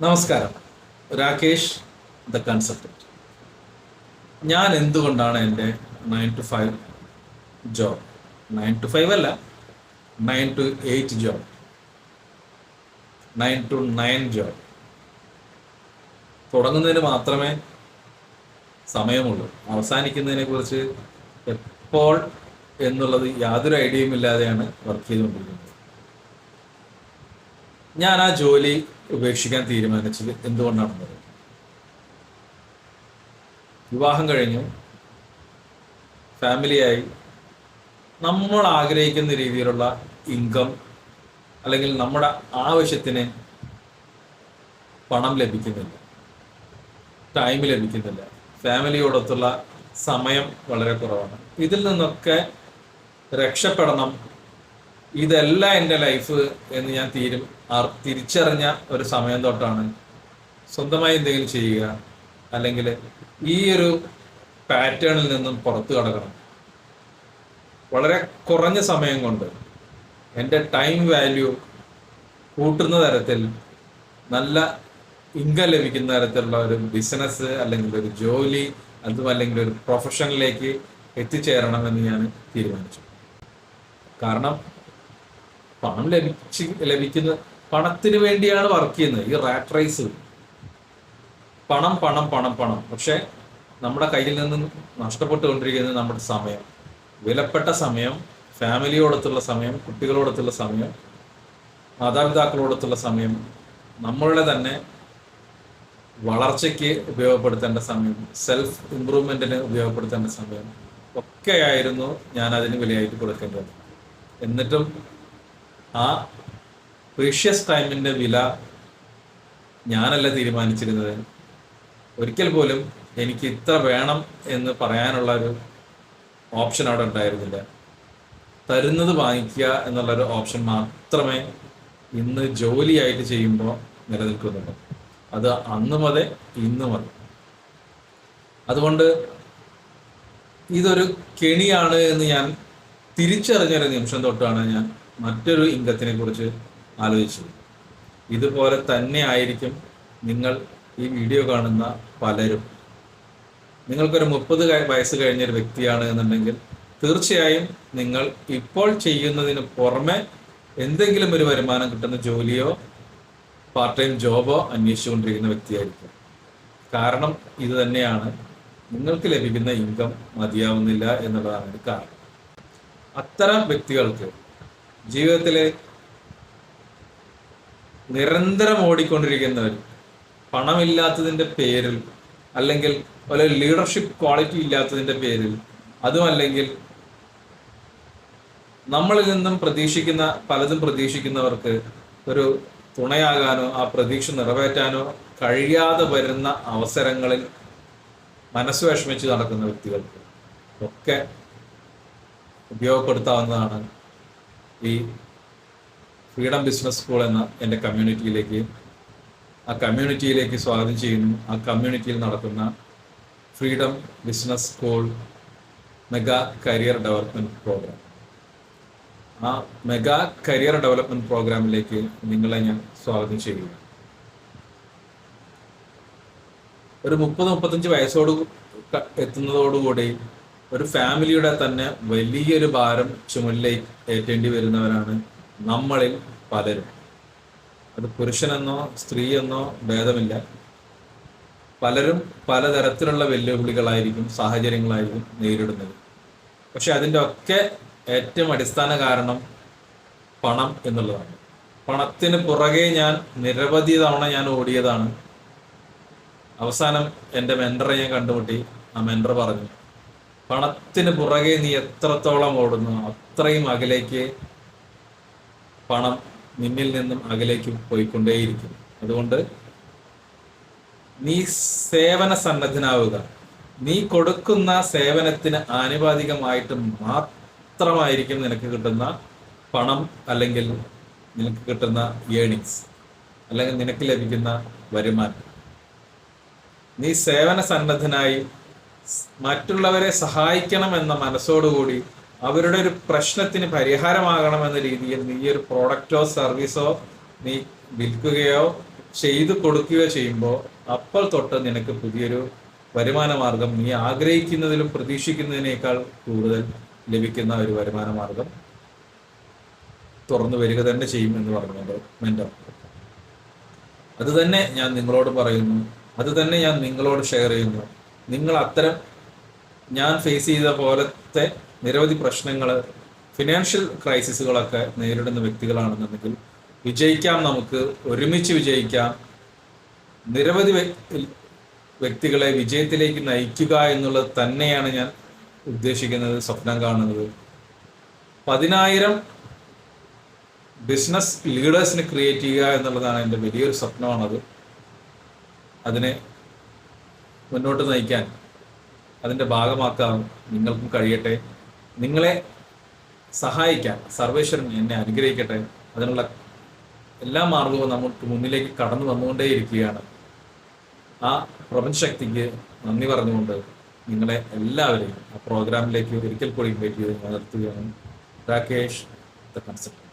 നമസ്കാരം. Rakesh the consultant ഞാൻ എന്തുകൊണ്ടാണ് എന്റെ nine two five job nine two five അല്ല nine two eight job nine two nine job തുടങ്ങുന്നതിന് മാത്രമേ സമയമുള്ളൂ. അവസാനിക്കുന്നതിനെ കുറിച്ച് എപ്പോൾ എന്നുള്ളത് യാതൊരു ഐഡിയയും ഇല്ലാതെയാണ് വർക്ക് ചെയ്തുകൊണ്ടിരിക്കുന്നത്. ഞാൻ ആ ജോലി ഉപേക്ഷിക്കാൻ തീരുമാനിച്ചത് എന്തുകൊണ്ടാണെന്നത് വിവാഹം കഴിഞ്ഞു. ഫാമിലിയായി നമ്മൾ ആഗ്രഹിക്കുന്ന രീതിയിലുള്ള ഇൻകം അല്ലെങ്കിൽ നമ്മുടെ ആവശ്യത്തിന് പണം ലഭിക്കുന്നില്ല. ടൈം ലഭിക്കുന്നില്ല. ഫാമിലിയോടൊത്തുള്ള സമയം വളരെ കുറവാണ്. ഇതിൽ നിന്നൊക്കെ രക്ഷപ്പെടണം ഇതല്ല എന്റെ ലൈഫ് എന്ന് ഞാൻ തീരും തിരിച്ചറിഞ്ഞ ഒരു സമയം തൊട്ടാണ്. സ്വന്തമായി എന്തെങ്കിലും ചെയ്യുക അല്ലെങ്കിൽ ഈ ഒരു പാറ്റേണിൽ നിന്നും പുറത്തു കടക്കണം. വളരെ കുറഞ്ഞ സമയം കൊണ്ട് എന്റെ ടൈം വാല്യൂ കൂട്ടുന്ന തരത്തിൽ നല്ല ഇൻകം ലഭിക്കുന്ന തരത്തിലുള്ള ഒരു ബിസിനസ് അല്ലെങ്കിൽ ഒരു ജോലി അതും അല്ലെങ്കിൽ ഒരു പ്രൊഫഷനിലേക്ക് എത്തിച്ചേരണമെന്ന് ഞാൻ തീരുമാനിച്ചു. കാരണം പണം ലഭിച്ച് ലഭിക്കുന്ന പണത്തിന് വേണ്ടിയാണ് വർക്ക് ചെയ്യുന്നത്. ഈ റാറ്റ് റൈസ് പണം പണം പണം പണം. പക്ഷെ നമ്മുടെ കയ്യിൽ നിന്ന് നഷ്ടപ്പെട്ടുകൊണ്ടിരിക്കുന്നത് നമ്മുടെ സമയം വിലപ്പെട്ട സമയം ഫാമിലിയോടൊത്തുള്ള സമയം കുട്ടികളോടൊത്തുള്ള സമയം മാതാപിതാക്കളോടൊത്തുള്ള സമയം നമ്മളുടെ തന്നെ വളർച്ചയ്ക്ക് ഉപയോഗപ്പെടുത്തേണ്ട സമയം സെൽഫ് ഇമ്പ്രൂവ്മെന്റിന് ഉപയോഗപ്പെടുത്തേണ്ട സമയം ഒക്കെയായിരുന്നു ഞാൻ അതിന് വിലയായിട്ട് കൊടുക്കേണ്ടത്. എന്നിട്ടും ആ പ്രീഷ്യസ് ടൈമിന്റെ വില ഞാനല്ല തീരുമാനിച്ചിരുന്നത്. ഒരിക്കൽ പോലും എനിക്ക് ഇത്ര വേണം എന്ന് പറയാനുള്ള ഒരു ഓപ്ഷൻ അവിടെ ഉണ്ടായിരുന്നില്ല. തരുന്നത് വാങ്ങിക്കുക എന്നുള്ളൊരു ഓപ്ഷൻ മാത്രമേ ഇന്ന് ജോലിയായിട്ട് ചെയ്യുമ്പോൾ നിലനിൽക്കുന്നുള്ളൂ. അത് അന്നും അതെ ഇന്ന് അതെ. അതുകൊണ്ട് ഇതൊരു കെണിയാണ് എന്ന് ഞാൻ തിരിച്ചറിഞ്ഞൊരു നിമിഷം തൊട്ടാണ് ഞാൻ മറ്റൊരു ഇംഗത്തിനെ കുറിച്ച് ആലോചിച്ചത് ഇതുപോലെ തന്നെ ആയിരിക്കും നിങ്ങൾ ഈ വീഡിയോ കാണുന്ന പലരും. നിങ്ങൾക്കൊരു മുപ്പത് വയസ്സ് കഴിഞ്ഞ ഒരു വ്യക്തിയാണ് എന്നുണ്ടെങ്കിൽ തീർച്ചയായും നിങ്ങൾ ഇപ്പോൾ ചെയ്യുന്നതിന് പുറമെ എന്തെങ്കിലും ഒരു വരുമാനം കിട്ടുന്ന ജോലിയോ പാർട്ട് ടൈം ജോബോ അന്വേഷിച്ചുകൊണ്ടിരിക്കുന്ന വ്യക്തിയായിരിക്കും. കാരണം ഇത് തന്നെയാണ് നിങ്ങൾക്ക് ലഭിക്കുന്ന ഇൻകം മതിയാവുന്നില്ല എന്നുള്ളതാണ് ഒരു കാരണം. അത്തരം വ്യക്തികൾക്ക് ജീവിതത്തിലെ നിരന്തരം ഓടിക്കൊണ്ടിരിക്കുന്നവർ പണമില്ലാത്തതിന്റെ പേരിൽ അല്ലെങ്കിൽ ഒരു ലീഡർഷിപ്പ് ക്വാളിറ്റി ഇല്ലാത്തതിന്റെ പേരിൽ അതുമല്ലെങ്കിൽ നമ്മളിൽ നിന്നും പ്രതീക്ഷിക്കുന്ന പലതും പ്രതീക്ഷിക്കുന്നവർക്ക് ഒരു തുണയാകാനോ ആ പ്രതീക്ഷ നിറവേറ്റാനോ കഴിയാതെ വരുന്ന അവസരങ്ങളിൽ മനസ്സ് വിഷമിച്ച് നടക്കുന്ന വ്യക്തികൾക്ക് ഒക്കെ ഉപയോഗപ്പെടുത്താവുന്നതാണ് ഈ ഫ്രീഡം ബിസിനസ് സ്കൂൾ എന്ന എന്റെ കമ്മ്യൂണിറ്റിയിലേക്ക് ആ കമ്മ്യൂണിറ്റിയിലേക്ക് സ്വാഗതം ചെയ്യുന്നു. ആ കമ്മ്യൂണിറ്റിയിൽ നടക്കുന്ന freedom business school mega career development programme. ആ മെഗാ കരിയർ ഡെവലപ്മെന്റ് പ്രോഗ്രാമിലേക്ക് നിങ്ങളെ ഞാൻ സ്വാഗതം ചെയ്യുന്നു. ഒരു മുപ്പത് മുപ്പത്തഞ്ച് വയസ്സോട് എത്തുന്നതോടുകൂടി ഒരു ഫാമിലിയുടെ തന്നെ വലിയൊരു ഭാരം ചുമലിലേക്ക് ഏറ്റേണ്ടി വരുന്നവരാണ് നമ്മളിൽ പലരും. അത് പുരുഷനെന്നോ സ്ത്രീയെന്നോ ഭേദമില്ല. പലരും പലതരത്തിലുള്ള വെല്ലുവിളികളായിരിക്കും സാഹചര്യങ്ങളായിരിക്കും നേരിടുന്നത്. പക്ഷെ അതിന്റെ ഒക്കെ ഏറ്റവും അടിസ്ഥാന കാരണം പണം എന്നുള്ളതാണ്. പണത്തിന് പുറകെ ഞാൻ നിരവധി തവണ ഞാൻ ഓടിയതാണ്. അവസാനം എന്റെ മെന്ററെ ഞാൻ കണ്ടുമുട്ടി. ആ മെന്റർ പറഞ്ഞു പണത്തിന് പുറകെ നീ എത്രത്തോളം ഓടുന്നു അത്രയും അകലേക്ക് പണം നിന്നിൽ നിന്നും അകലേക്ക് പോയിക്കൊണ്ടേയിരിക്കും. അതുകൊണ്ട് നീ സേവന സന്നദ്ധനാവുക. നീ കൊടുക്കുന്ന സേവനത്തിന് ആനുപാതികമായിട്ട് മാത്രമായിരിക്കും നിനക്ക് കിട്ടുന്ന പണം അല്ലെങ്കിൽ നിനക്ക് കിട്ടുന്ന ഏണിങ്സ് അല്ലെങ്കിൽ നിനക്ക് ലഭിക്കുന്ന വരുമാനം. നീ സേവന സന്നദ്ധനായി മറ്റുള്ളവരെ സഹായിക്കണം എന്ന മനസ്സോടുകൂടി അവരുടെ ഒരു പ്രശ്നത്തിന് പരിഹാരമാകണം എന്ന രീതിയിൽ നീ ഒരു പ്രോഡക്റ്റോ സർവീസോ നീ വിൽക്കുകയോ ചെയ്തു കൊടുക്കുകയോ ചെയ്യുമ്പോൾ അപ്പോൾ തൊട്ട് നിനക്ക് പുതിയൊരു വരുമാന മാർഗം നീ ആഗ്രഹിക്കുന്നതിലും പ്രതീക്ഷിക്കുന്നതിനേക്കാൾ കൂടുതൽ ലഭിക്കുന്ന ഒരു വരുമാന മാർഗം തുറന്നു വരിക തന്നെ ചെയ്യും എന്ന് പറഞ്ഞുകൊണ്ട് മെന്റർ അത് തന്നെ ഞാൻ നിങ്ങളോട് പറയുന്നു. അത് തന്നെ ഞാൻ നിങ്ങളോട് ഷെയർ ചെയ്യുന്നു. നിങ്ങൾ അത്തരം ഞാൻ ഫേസ് ചെയ്ത പോലത്തെ നിരവധി പ്രശ്നങ്ങൾ ഫിനാൻഷ്യൽ ക്രൈസിസുകളൊക്കെ നേരിടുന്ന വ്യക്തികളാണെന്നുണ്ടെങ്കിൽ വിജയിക്കാം നമുക്ക് ഒരുമിച്ച് വിജയിക്കാം. നിരവധി വ്യക്തികളെ വിജയത്തിലേക്ക് നയിക്കുക എന്നുള്ളത് തന്നെയാണ് ഞാൻ ഉദ്ദേശിക്കുന്നത് സ്വപ്നം കാണുന്നത്. പതിനായിരം ബിസിനസ് ലീഡേഴ്സിനെ ക്രിയേറ്റ് ചെയ്യുക എന്നുള്ളതാണ് എന്റെ വലിയൊരു സ്വപ്നമാണത്. അതിനെ മുന്നോട്ട് നയിക്കാൻ അതിന്റെ ഭാഗമാക്കാൻ നിങ്ങൾക്കും കഴിയട്ടെ. നിങ്ങളെ സഹായിക്കാൻ സർവേശ്വരൻ എന്നെ അനുഗ്രഹിക്കട്ടെ. അതിനുള്ള എല്ലാ മാർഗവും നമുക്ക് മുന്നിലേക്ക് കടന്നു വന്നുകൊണ്ടേയിരിക്കുകയാണ്. ആ പ്രപഞ്ചശക്തിക്ക് നന്ദി പറഞ്ഞുകൊണ്ട് നിങ്ങളെ എല്ലാവരെയും ആ പ്രോഗ്രാമിലേക്ക് ഒരിക്കൽ കൂടി ഇൻവൈറ്റ് ചെയ്ത് നിർത്തുകയാണ്. Rakesh the concept